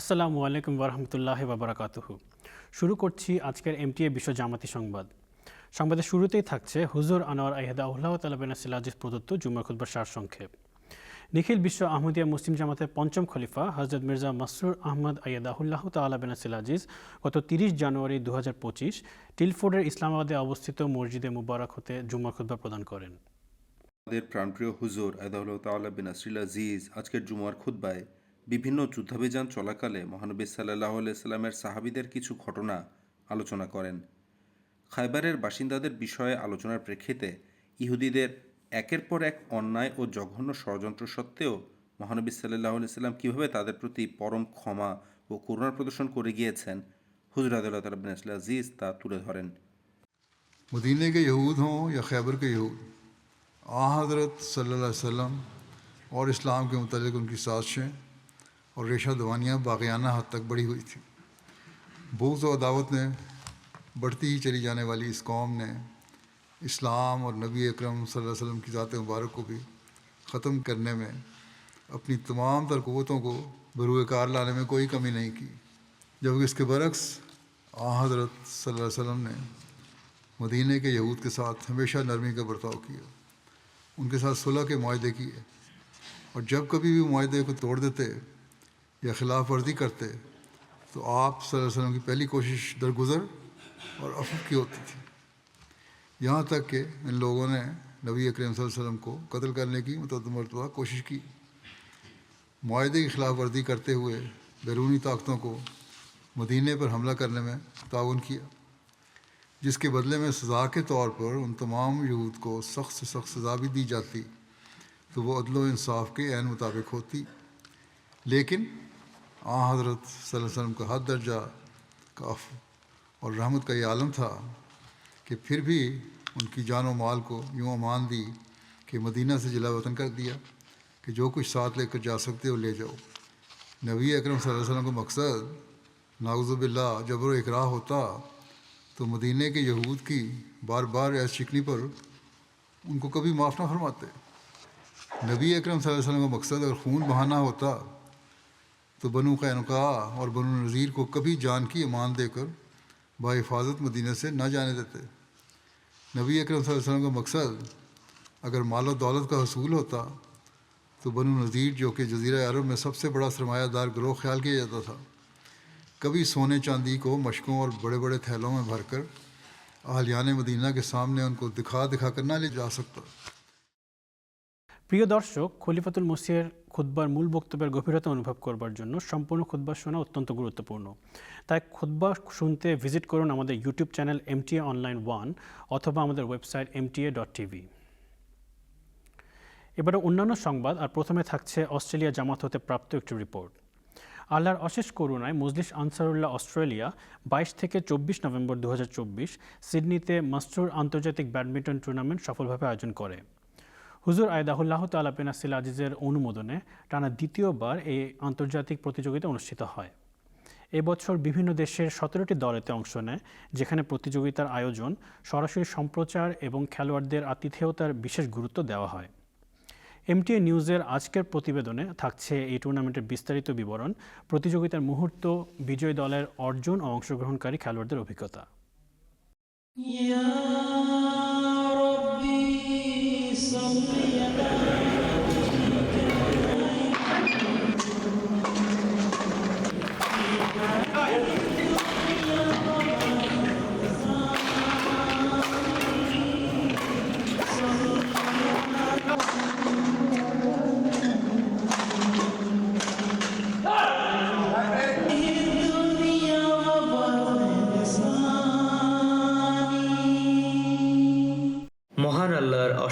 আসসালামু আলাইকুম ওরহমতুল্লাহ বাবরাকাতুহ শুরু করছি আজকের এমটিএ বিশ্ব জামাতি সংবাদ। সংবাদের শুরুতেই থাকছে হুজুর আনোয়ার আহদা উল্লাহ তালাবিনা সিলাজিস প্রদত্ত জুম্মা খুদ্বার সার সংক্ষেপ। নিখিল বিশ্ব আহমদিয়া মুসলিম জামাতের পঞ্চম খলিফা হজরত মির্জা মাসরুর আহমদ আয়াদাহুল্লাহ তালাবিনা সিলাজিস গত তিরিশ জানুয়ারি দু হাজার পঁচিশ টিলফোর্ডের ইসলামাবাদে অবস্থিত মসজিদে মুবারক হতে জুম্মা খুদ্া প্রদান করেন। আমাদের প্রাণপ্রিয় হুজুর আয়দাউল্লাহ তাল্লাহ বিন আসরিল আজকের জুমার খুদ্বায় বিভিন্ন যুদ্ধাভিযান চলাকালে মহানবী সাল্লাহ সাল্লামের সাহাবিদের কিছু ঘটনা আলোচনা করেন খাইবারের বাসিন্দাদের বিষয়ে আলোচনার প্রেক্ষিতে ইহুদিদের একের পর এক অন্যায় ও জঘন্য ষড়যন্ত্র সত্ত্বেও মহানবী সাল্লাহ সাল্লাম কীভাবে তাদের প্রতি পরম ক্ষমা ও করুণা প্রদর্শন করে গিয়েছেন হুজুর আদাল্লাহ তাল্লাহ বিন আসরিল আজিজ তা তুলে ধরেন मदीने के यहूद हों या खैबर के यहूद आ हज़रत सल्लल्लाहु अलैहि वसल्लम और इस्लाम के मतलब उनकी साजिशें اور ریشہ دوانیاں باغیانہ حد تک بڑھی ہوئی تھیں بغض و عداوت نے بڑھتی ہی چلی جانے والی اس قوم نے اسلام اور نبی اکرم صلی اللہ علیہ وسلم کی ذات مبارک کو بھی ختم کرنے میں اپنی تمام تر قوتوں کو بروئے کار لانے میں کوئی کمی نہیں کی۔ جبکہ اس کے برعکس آ حضرت صلی اللہ علیہ وسلم نے مدینہ کے یہود کے ساتھ ہمیشہ نرمی کا برتاؤ کیا۔ ان کے ساتھ صلح کے معاہدے کیے۔ اور جب کبھی بھی معاہدے کو توڑ دیتے یا خلاف ورزی کرتے، تو آپ صلی اللہ علیہ وسلم کی پہلی کوشش درگزر اور افو کی ہوتی تھی۔ یہاں تک کہ ان لوگوں نے نبی اکرم صلی اللہ علیہ وسلم کو قتل کرنے کی متعدد مرتبہ کوشش کی۔ معاہدے کی خلاف ورزی کرتے ہوئے بیرونی طاقتوں کو مدینے پر حملہ کرنے میں تعاون کیا، جس کے بدلے میں سزا کے طور پر ان تمام یہود کو سخت سے سخت سزا بھی دی جاتی، تو وہ عدل و انصاف کے عین مطابق ہوتی۔ لیکن آ حضرت صلی اللہ علیہ وسلم کا حد درجہ کاف اور رحمت کا یہ عالم تھا کہ پھر بھی ان کی جان و مال کو یوں امان دی کہ مدینہ سے جلا وطن کر دیا کہ جو کچھ ساتھ لے کر جا سکتے ہو لے جاؤ۔ نبی اکرم صلی اللہ علیہ وسلم کا مقصد ناغذب باللہ جبر و اقرا ہوتا تو مدینہ کے یہود کی بار بار ایس شکنی پر ان کو کبھی معاف نہ فرماتے۔ نبی اکرم صلی اللہ علیہ وسلم کا مقصد اگر خون بہانا ہوتا تو بنو قینقا اور بنو نذیر کو کبھی جان کی امان دے کر با حفاظت مدینہ سے نہ جانے دیتے۔ نبی اکرم صلی اللہ علیہ وسلم کا مقصد اگر مال و دولت کا حصول ہوتا تو بنو نذیر جو کہ جزیرہ عرب میں سب سے بڑا سرمایہ دار گروہ خیال کیا جاتا تھا۔ کبھی سونے چاندی کو مشقوں اور بڑے بڑے تھیلوں میں بھر کر اہلیان مدینہ کے سامنے ان کو دکھا دکھا کر نہ لے جا سکتا۔ پریہ درشک خلیفت المسیر খুদ্বার মূল বক্তব্যের গভীরতা অনুভব করবার জন্য সম্পূর্ণ খুদ্া শোনা অত্যন্ত গুরুত্বপূর্ণ। তাই খুদ্া শুনতে ভিজিট করুন আমাদের YouTube channel MTA online one অথবা আমাদের ওয়েবসাইট এমটিএ ডট টিভি এবারে অন্যান্য সংবাদ, আর প্রথমে থাকছে অস্ট্রেলিয়া জামাত হতে প্রাপ্ত একটি রিপোর্ট। আল্লাহর অশেষ করুণায় মজলিস আনসারুল্লাহ অস্ট্রেলিয়া বাইশ থেকে চব্বিশ নভেম্বর দু হাজার চব্বিশ সিডনিতে মাস্টুর আন্তর্জাতিক ব্যাডমিন্টন টুর্নামেন্ট সফলভাবে আয়োজন করে। হুজুর আয়দাহুল্লাহ তালা পেনাসিল আজিজের অনুমোদনে টানা দ্বিতীয়বার এই আন্তর্জাতিক প্রতিযোগিতা অনুষ্ঠিত হয়। এবছর বিভিন্ন দেশের সতেরোটি দলেতে অংশ নেয়, যেখানে প্রতিযোগিতার আয়োজন সরাসরি সম্প্রচার এবং খেলোয়াড়দের আতিথেয়তার বিশেষ গুরুত্ব দেওয়া হয়। এমটিএ নিউজের আজকের প্রতিবেদনে থাকছে এই টুর্নামেন্টের বিস্তারিত বিবরণ, প্রতিযোগিতার মুহূর্ত, বিজয়ী দলের অর্জন ও অংশগ্রহণকারী খেলোয়াড়দের অভিজ্ঞতা। صل على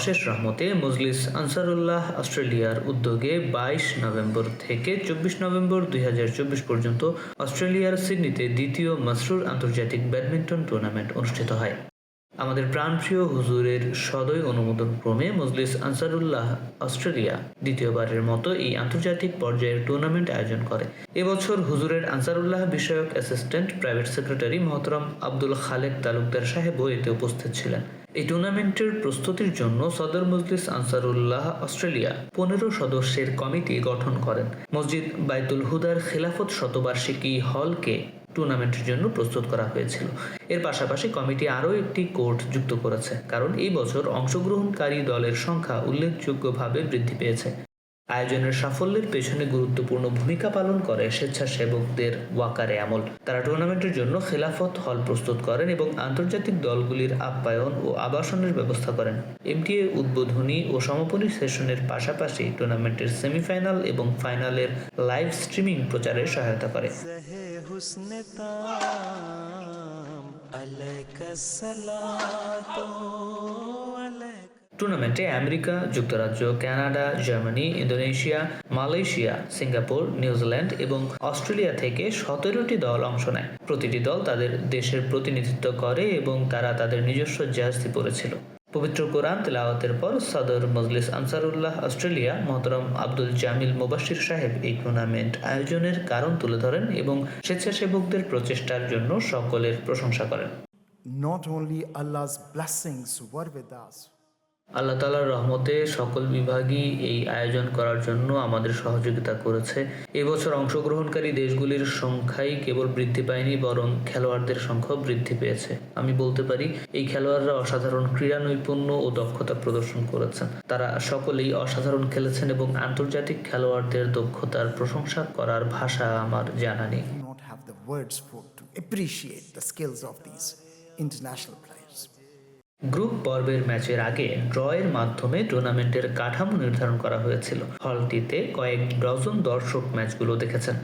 অশেষ রহমতে মজলিস আনসারুল্লাহ অস্ট্রেলিয়ার উদ্যোগে বাইশ নভেম্বর থেকে চব্বিশ নভেম্বর দুই হাজার চব্বিশ পর্যন্ত অস্ট্রেলিয়ার সিডনিতে দ্বিতীয় মাসরুর আন্তর্জাতিক ব্যাডমিন্টন টুর্নামেন্ট অনুষ্ঠিত হয়। আমাদের প্রাণপ্রিয় হুজুরের সদয় অনুমোদন ক্রমে মজলিস আনসারুল্লাহ অস্ট্রেলিয়া দ্বিতীয়বারের মতো এই আন্তর্জাতিক পর্যায়ের টুর্নামেন্ট আয়োজন করে। এবছর হুজুরের আনসারুল্লাহ বিষয়ক অ্যাসিস্ট্যান্ট, প্রাইভেট সেক্রেটারি মহতরম আব্দুল খালেক তালুকদার সাহেবও এতে উপস্থিত ছিলেন। এই টুর্নামেন্টের প্রস্তুতির জন্য সদর মজলিস আনসারুল্লাহ অস্ট্রেলিয়া পনেরো সদস্যের কমিটি গঠন করেন। মসজিদ বাইতুল হুদার খিলাফত শতবার্ষিকী হলকে টুর্নামেন্টের জন্য প্রস্তুত করা হয়েছিল। এর পাশাপাশি কমিটি আরও একটি কোর্ট যুক্ত করেছে, কারণ এই বছর অংশগ্রহণকারী দলের সংখ্যা উল্লেখযোগ্যভাবে বৃদ্ধি পেয়েছে। আয়োজনের সাফল্যের পেছনে গুরুত্বপূর্ণ ভূমিকা পালন করে স্বেচ্ছাসেবকদের ওয়াকারে আমল। তারা টুর্নামেন্টের জন্য খেলাফত হল প্রস্তুত করেন এবং আন্তর্জাতিক দলগুলির আপ্যায়ন ও আবাসনের ব্যবস্থা করেন। এমটিএ উদ্বোধনী ও সমাপনী সেশনের পাশাপাশি টুর্নামেন্টের সেমিফাইনাল এবং ফাইনালের লাইভ স্ট্রিমিং প্রচারে সহায়তা করে। हुस्न ताम अलैका सलातो अलैका টুর্নামেন্টে আমেরিকা যুক্তরাজ্য Canada Germany Indonesia Malaysia Singapore New Zealand এবং অস্ট্রেলিয়া থেকে সতেরোটি দল অংশ নেয় প্রতিটি দল তাদের দেশের প্রতিনিধিত্ব করে এবং তারা তাদের নিজস্ব জাহাজটি পড়েছিল পবিত্র কোরআন তেলাওয়াতের পর সদর মজলিস আনসারুল্লাহ অস্ট্রেলিয়া মহতরম আব্দুল জামিল মুবাশির সাহেব এই টুর্নামেন্ট আয়োজনের কারণ তুলে ধরেন এবং স্বেচ্ছাসেবকদের প্রচেষ্টার জন্য সকলের প্রশংসা করেন। Not only Allah's blessings were with us, আল্লাহ তালার রহমতে সকল বিভাগই এই আয়োজন করার জন্য আমাদের সহযোগিতা করেছে। এবছর অংশগ্রহণকারী দেশগুলির সংখ্যাই কেবল বৃদ্ধি পায়নি, বরং খেলোয়াড়দের সংখ্যাও বৃদ্ধি পেয়েছে। আমি বলতে পারি, এই খেলোয়াড়রা অসাধারণ ক্রীড়া নৈপুণ্য ও দক্ষতা প্রদর্শন করেছেন। তারা সকলেই অসাধারণ খেলেছেন এবং আন্তর্জাতিক খেলোয়াড়দের দক্ষতার প্রশংসা করার ভাষা আমার জানা নেই. গ্রুপ পর্বের ম্যাচের আগে ড্রয়ের মাধ্যমে টুর্নামেন্টের কাঠামো নির্ধারণ করা হয়েছিল। হলটিতে কয়েক ডজন দর্শক ম্যাচগুলো দেখেছেন।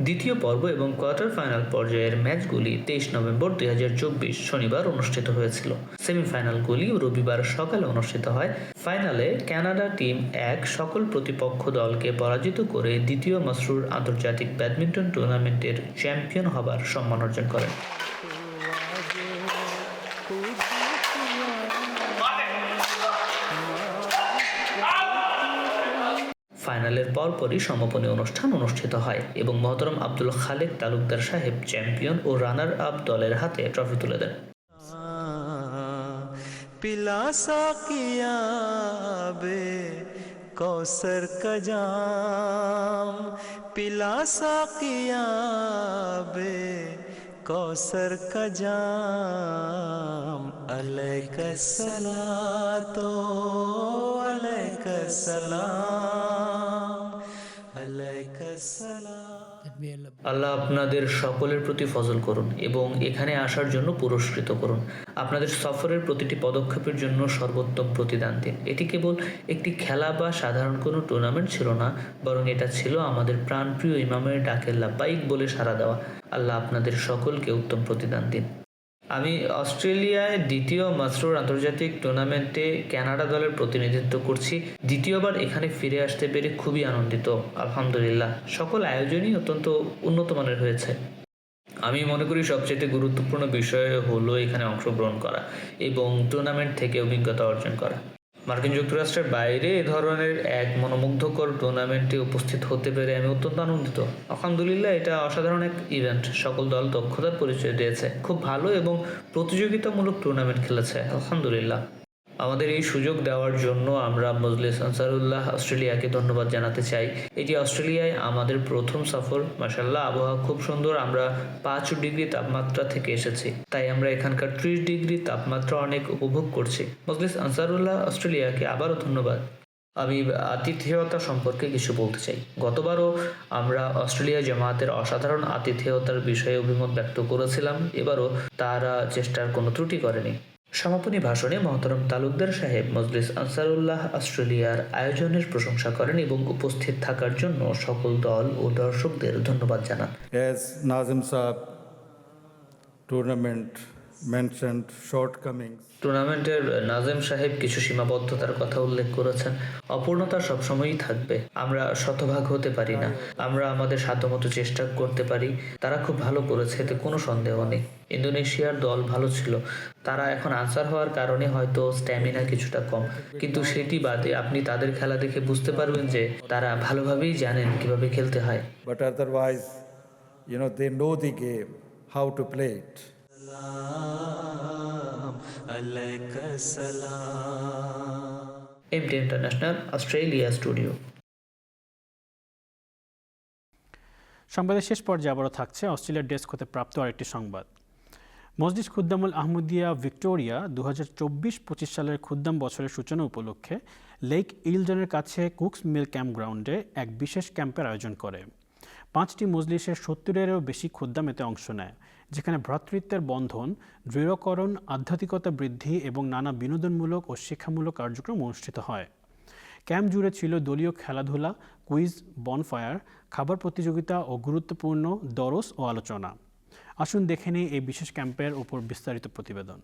দ্বিতীয় পর্ব এবং কোয়ার্টার ফাইনাল পর্যায়ের ম্যাচগুলি তেইশ নভেম্বর দুই হাজার চব্বিশ শনিবার অনুষ্ঠিত হয়েছিল। সেমিফাইনালগুলি রবিবার সকালে অনুষ্ঠিত হয়। ফাইনালে কানাডা টিম এক সকল প্রতিপক্ষ দলকে পরাজিত করে দ্বিতীয় মসরুর আন্তর্জাতিক ব্যাডমিন্টন টুর্নামেন্টের চ্যাম্পিয়ন হবার সম্মান অর্জন করে ফাইনালের পরপরই সমাপনী অনুষ্ঠান অনুষ্ঠিত হয় এবং মহতরম আব্দুল খালেক তালুকদার সাহেব চ্যাম্পিয়ন ও রানার আপ দলের হাতে ট্রফি তুলে দেন। কৌসর কজাম পিলাসা কিয়াবে کوثر کا جام علیہ سلا تو علیہ سلام علیہ سلام আল্লাহ আপনাদের সকলের প্রতি ফজল করুন এবং এখানে আসার জন্য পুরস্কৃত করুন। আপনাদের সফরের প্রতিটি পদক্ষেপের জন্য সর্বোত্তম প্রতিদান দিন। এটি কেবল একটি খেলা বা সাধারণ কোনো টুর্নামেন্ট ছিল না, বরং এটা ছিল আমাদের প্রাণপ্রিয় ইমামের ডাকে লাব্বাইক বলে সাড়া দেওয়া। আল্লাহ আপনাদের সকলকে উত্তম প্রতিদান দিন। আমি অস্ট্রেলিয়ায় দ্বিতীয় মাসরুর আন্তর্জাতিক টুর্নামেন্টে কানাডা দলের প্রতিনিধিত্ব করছি। দ্বিতীয়বার এখানে ফিরে আসতে পেরে খুবই আনন্দিত, আলহামদুলিল্লাহ। সকল আয়োজনই অত্যন্ত উন্নত মানের হয়েছে। আমি মনে করি সবচেয়ে গুরুত্বপূর্ণ বিষয় হলো এখানে অংশগ্রহণ করা এবং টুর্নামেন্ট থেকে অভিজ্ঞতা অর্জন করা। মার্কিন যুক্তরাষ্ট্রের বাইরে এ ধরনের এক মনোমুগ্ধকর টুর্নামেন্টে উপস্থিত হতে পেরে আমি অত্যন্ত আনন্দিত। আলহামদুলিল্লাহ, এটা অসাধারণ এক ইভেন্ট সকল দল দক্ষতার পরিচয় দিয়েছে। খুব ভালো এবং প্রতিযোগিতামূলক টুর্নামেন্ট খেলেছে। আলহামদুলিল্লাহ। আমাদের এই সুযোগ দেওয়ার জন্য আমরা মজলিস আনসারুল্লাহ অস্ট্রেলিয়াকে ধন্যবাদ জানাতে চাই। এটি অস্ট্রেলিয়ায় আমাদের প্রথম সফর। মাসাল্লাহ আবহাওয়া খুব সুন্দর। আমরা পাঁচ ডিগ্রি তাপমাত্রা থেকে এসেছি। তাই আমরা এখানকার ত্রিশ ডিগ্রি তাপমাত্রা অনেক উপভোগ করছি। মজলিস আনসারুল্লাহ অস্ট্রেলিয়াকে আবারও ধন্যবাদ। আমি আতিথেয়তা সম্পর্কে কিছু বলতে চাই। গতবারও আমরা অস্ট্রেলিয়া জামায়াতের অসাধারণ আতিথেয়তার বিষয়ে অভিমত ব্যক্ত করেছিলাম। এবারও তারা চেষ্টার কোনো ত্রুটি করেনি। সমাপনী ভাষণে মহতরম তালুকদার সাহেব মজলিস আনসারুল্লাহ অস্ট্রেলিয়ার আয়োজনের প্রশংসা করেন এবং উপস্থিত থাকার জন্য সকল দল ও দর্শকদের ধন্যবাদ জানান। এস নাজিম সাহেব tournament mentioned shortcomings. টুর্নামেন্টের নাজেম সাহেব কিছু সীমাবদ্ধতার কথা উল্লেখ করেছেন। অপূর্ণতা সবসময়ই থাকবে। আমরা শতভাগ হতে পারি না। আমরা আমাদের সাধ্যমতো চেষ্টা করতে পারি। তারা খুব ভালো করেছে এতে কোনো সন্দেহ নেই। ইন্দোনেশিয়ার দল ভালো ছিল। তারা এখন আনসার হওয়ার কারণে হয়তো স্ট্যামিনা কিছুটা কম। কিন্তু সেটি বাদে আপনি তাদের খেলা দেখে বুঝতে পারবেন যে তারা ভালোভাবেই জানেন কীভাবে খেলতে হয়। But otherwise, you know, they know the game, how to play it. সংবাদের শেষ পর্যায়ে আবারও থাকছে অস্ট্রেলিয়ার ডেস্ক হতে প্রাপ্ত আরেকটি সংবাদ। মসজিদ খুদ্দামুল আহমদিয়া ভিক্টোরিয়া দু হাজার সালের খুদ্দাম বছরের সূচনা উপলক্ষে লেক ইলডনের কাছে কুকস মিল ক্যাম্প গ্রাউন্ডে এক বিশেষ ক্যাম্পের আয়োজন করে। পাঁচটি মজলিসের সত্তরেরও বেশি খুদ্দাম এতে অংশ নেয়। যেখানে ভ্রাতৃত্বের বন্ধন, দৃঢ়করণ, আধ্যাত্মিকতা বৃদ্ধি এবং নানা বিনোদনমূলক ও শিক্ষামূলক কার্যক্রম অনুষ্ঠিত হয়। ক্যাম্প জুড়ে ছিল দলীয় খেলাধুলা, কুইজ বনফায়ার খাবার প্রতিযোগিতা ও গুরুত্বপূর্ণ দরস ও আলোচনা। আসুন দেখে নিই এই বিশেষ ক্যাম্পের উপর বিস্তারিত প্রতিবেদন।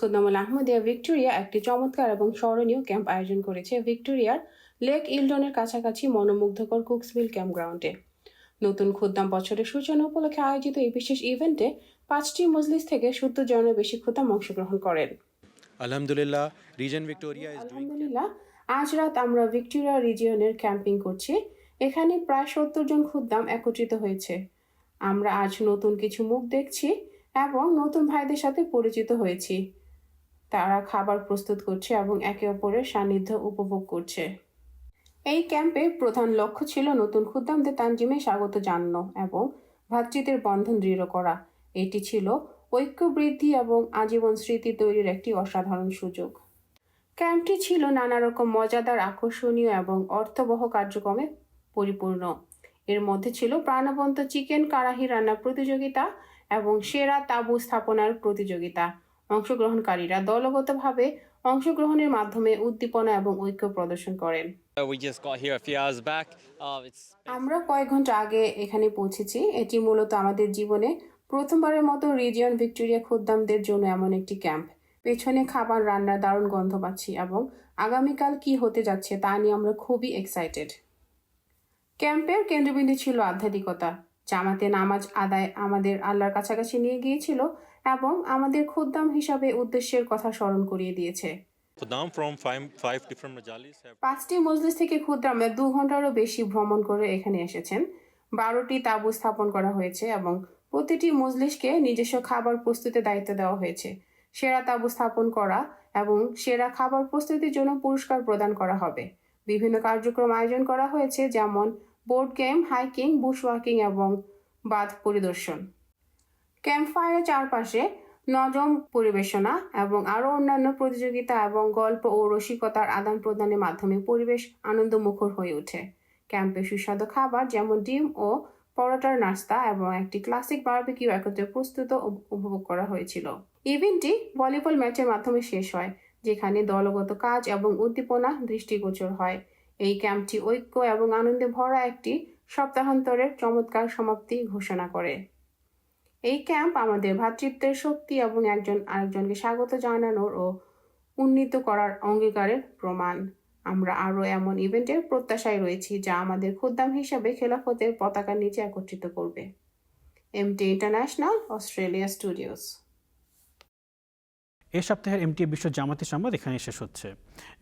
খুদ্দামুল আহমদিয়া ভিক্টোরিয়া একটি চমৎকার এবং স্মরণীয় ক্যাম্প আয়োজন করেছে ভিক্টোরিয়ার লেক ইলডনের কাছাকাছি মনোমুগ্ধকর কুকসভিল ক্যাম্প গ্রাউন্ডে নতুন খুদ্দাম বছরের সূচনা উপলক্ষে আয়োজিত এই বিশেষ ইভেন্টে পাঁচটি মজলিস থেকে সত্তর জনের বেশি খুদ্দাম অংশগ্রহণ করেন। Victoria is doing আলহামদুলিল্লাহ আজ রাত আমরা ভিক্টোরিয়া রিজিয়নের ক্যাম্পিং করছি। এখানে প্রায় সত্তর জন খুদ্দাম একত্রিত হয়েছে। আমরা আজ নতুন কিছু মুখ দেখছি এবং নতুন ভাইদের সাথে পরিচিত হয়েছি। তারা খাবার প্রস্তুত করছে এবং একে অপরের সান্নিধ্য উপভোগ করছে। এই ক্যাম্পে প্রধান লক্ষ্য ছিল নতুন খুদ্দামদের তানজিমে স্বাগত জানানো এবং ভ্রাতৃত্বের বন্ধন দৃঢ় করা। এটি ছিল ঐক্য বৃদ্ধি এবং আজীবন স্মৃতি তৈরির একটি অসাধারণ সুযোগ। ক্যাম্পটি ছিল নানা রকম মজাদার, আকর্ষণীয় এবং অর্থবহ কার্যক্রমে পরিপূর্ণ। এর মধ্যে ছিল প্রাণবন্ত চিকেন কারাহি রান্না প্রতিযোগিতা এবং সেরা তাঁবু স্থাপনার প্রতিযোগিতা। অংশগ্রহণকারীরা দলগতভাবে অংশগ্রহণের মাধ্যমে উদ্দীপনা এবং ঐক্য প্রদর্শন করেন. Uh, it's আমরা কয়েক ঘণ্টা আগে এখানে পৌঁছেছি। এটি মূলত আমাদের জীবনে প্রথমবারের মতো রিজিয়ন ভিক্টোরিয়া খুদ্দামদের জন্য এমন একটি ক্যাম্প। পেছনে খাবার রান্নার দারুণ গন্ধ পাচ্ছি এবং আগামীকাল কি হতে যাচ্ছে তা নিয়ে আমরা খুবই এক্সাইটেড ক্যাম্পের কেন্দ্রবিন্দু ছিল আধ্যাত্মিকতা। জামাতে নামাজ আদায় আমাদের আল্লাহর কাছাকাছি নিয়ে গিয়েছিল। এবং আমাদের খুদ্দাম হিসাবে উদ্দেশ্যের কথা স্মরণ করিয়ে দিয়েছে। পাঁচটি মজলিস থেকে ক্ষুদ্রামে দু ঘন্টারও বেশি ভ্রমণ করে এখানে এসেছেন। বারোটি তাঁবু স্থাপন করা হয়েছে এবং প্রতিটি মজলিসকে নিজস্ব খাবার প্রস্তুতির দায়িত্ব দেওয়া হয়েছে। সেরা তাঁবু স্থাপন করা এবং সেরা খাবার প্রস্তুতির জন্য পুরস্কার প্রদান করা হবে। বিভিন্ন কার্যক্রম আয়োজন করা হয়েছে যেমন board game hiking bush walking এবং বাঁধ পরিদর্শন। ক্যাম্পফায়ারের চারপাশে নজম পরিবেশনা এবং আরও অন্যান্য প্রতিযোগিতা এবং গল্প ও রসিকতার আদান প্রদানের মাধ্যমে পরিবেশ আনন্দমুখর হয়ে ওঠে। ক্যাম্পে সুস্বাদু খাবার যেমন ডিম ও পরোটার নাস্তা এবং একটি ক্লাসিক বারবিকিউ একত্রে প্রস্তুত উপভোগ করা হয়েছিল। ইভেন্টটি ভলিবল ম্যাচের মাধ্যমে শেষ হয়, যেখানে দলগত কাজ এবং উদ্দীপনা দৃষ্টিগোচর হয়। এই ক্যাম্পটি ঐক্য এবং আনন্দে ভরা একটি সপ্তাহান্তরের চমৎকার সমাপ্তি ঘোষণা করে। এই ক্যাম্প আমাদের ভ্রাতৃত্বের শক্তি এবং একজন আরেকজনকে স্বাগত জানানোর ও উন্নীত করার অঙ্গীকারের প্রমাণ। আমরা আরও এমন ইভেন্টের প্রত্যাশায় রয়েছি যা আমাদের খুদ্দাম হিসাবে খেলাফতের পতাকার নিচে একত্রিত করবে। এমটি ইন্টারন্যাশনাল অস্ট্রেলিয়া স্টুডিওস এই সপ্তাহের এমটিএ বিশ্ব জামাতি সংবাদ এখানে শেষ হচ্ছে।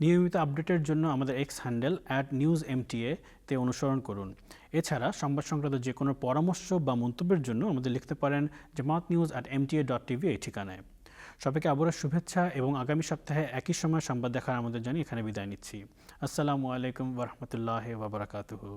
নিয়মিত আপডেটের জন্য আমাদের X handle at news MTA তে অনুসরণ করুন। এছাড়া সংবাদ সংক্রান্ত যে কোনো পরামর্শ বা মন্তব্যের জন্য আমাদের লিখতে পারেন Jamaat news at MTA dot TV এই ঠিকানায়। সবাইকে আবারও শুভেচ্ছা এবং আগামী সপ্তাহে একই সময় সংবাদ দেখার আমাদের জানিয়ে এখানে বিদায় নিচ্ছি। আসসালামু আলাইকুম ওরহমতুল্লাহ ওবরাকাতুহু